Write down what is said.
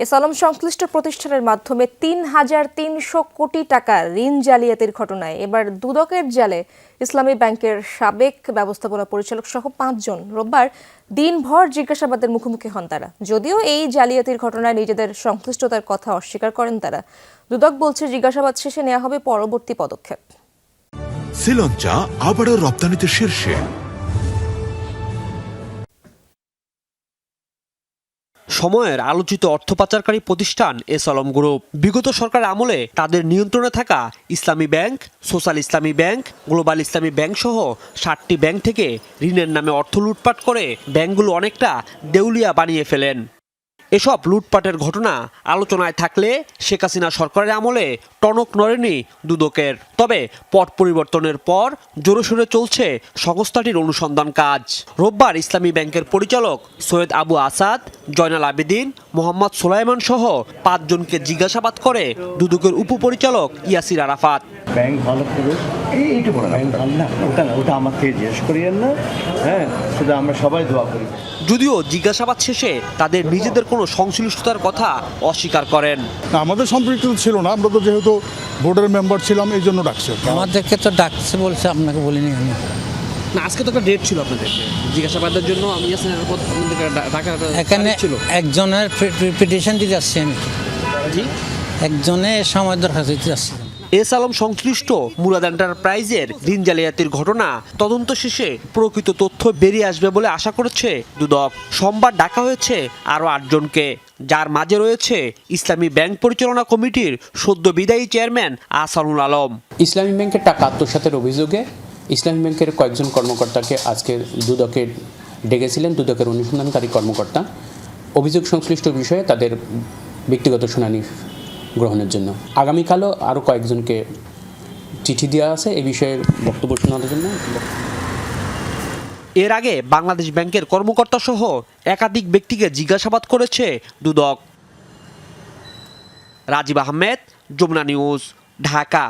S Alam সংশ্লিষ্ট প্রতিষ্ঠানের মাধ্যমে তিন হাজার তিনশো কোটি টাকা ঋণ জালিয়াতির ঘটনায় এবার দুদকের জালে ইসলামী ব্যাংকের সাবেক ব্যবস্থাপনা পরিচালক সহ পাঁচজন। রোববার দিনভর জিজ্ঞাসাবাদের মুখোমুখি হন তারা। যদিও এই জালিয়াতির ঘটনায় নিজেদের সংশ্লিষ্টতার কথা অস্বীকার করেন তারা। দুদক বলছে, জিজ্ঞাসাবাদ শেষে নেওয়া হবে পরবর্তী পদক্ষেপ। শ্রীলঞ্চা আবারও রপ্তানিতে শীর্ষে। সময়ের আলোচিত অর্থ পাচারকারী প্রতিষ্ঠান এস আলম গ্রুপ। বিগত সরকার আমলে তাদের নিয়ন্ত্রণে থাকা Islami bank, social Islami bank, global Islami bank সহ ষাটটি ব্যাংক থেকে ঋণের নামে অর্থ লুটপাট করে ব্যাংকগুলো অনেকটা দেউলিয়া বানিয়ে ফেলেন। এসব লুটপাটের ঘটনা আলোচনায় থাকলে শেখ হাসিনা সরকারের আমলে টনক নড়েনি দুদকের। তবে পট পরিবর্তনের পর জোরসোরে চলছে সংস্থাটির অনুসন্ধান কাজ। রোববার ইসলামী ব্যাংকের পরিচালক সৈয়দ আবু আসাদ জয়নাল আবেদিন মোহাম্মদ সোলাইমান সহ পাঁচজনকে জিজ্ঞাসাবাদ করে দুদকের উপপরিচালক ইয়াসির আরাফাত। ব্যাংক ভালো করে এই এইটু বলেন। ব্যাংক ভালো না ওটা না ওটা আমাকে জিজ্ঞেস করিয়েন না হ্যাঁ শুধু আমরা সবাই দোয়া করি। যদিও জিজ্ঞাসাবাদ শেষে তাদের নিজেদের কোনো সংশ্লিষ্টতার কথা অস্বীকার করেন? না, আমাদের সম্পৃক্ত ছিল না আমরা তো যেহেতু বোর্ডের মেম্বার ছিলাম এই জন্য ডাকছে। আমাদেরকে তো ডাকছে বলছে আপনাকে বলিনি আমি। না আজকে তো একটা ডেট ছিল আপনাদের। জিজ্ঞাসাবাদের জন্য আমি এখানে ছিল। একজনের পিটিশন দিতে আসছি আমি। জি? একজনের সময় দরখাস্ত দিতে আসছি এস আলম সংশ্লিষ্ট মুরাদ এন্টারপ্রাইজের ঋণ জালিয়াতির ঘটনা তদন্ত শেষে প্রকৃত তথ্য বেরিয়ে আসবে বলে আশা করছে দুদক। সোমবার ডাকা হয়েছে আরও আটজনকে যার মাঝে রয়েছে ইসলামী ব্যাংক পরিচালনা কমিটির সদ্য বিদায়ী চেয়ারম্যান আসানুল আলম। ইসলামী ব্যাংকের টাকা আত্মসাতের অভিযোগে ইসলামী ব্যাংকের কয়েকজন কর্মকর্তাকে আজকে দুদকে ডেকেছিলেন, দুদকের অনুসন্ধানকারী কর্মকর্তা। অভিযোগ সংশ্লিষ্ট বিষয়ে তাদের ব্যক্তিগত শুনানি গ্রহণের জন্য। আগামীকালও আরও কয়েকজনকে চিঠি দেওয়া আছে এ বিষয়ে বক্তব্য শোনানোর জন্য। এর আগে বাংলাদেশ ব্যাংকের কর্মকর্তা সহ একাধিক ব্যক্তিকে জিজ্ঞাসাবাদ করেছে দুদক। রাজীব আহমেদ, যমুনা নিউজ, ঢাকা।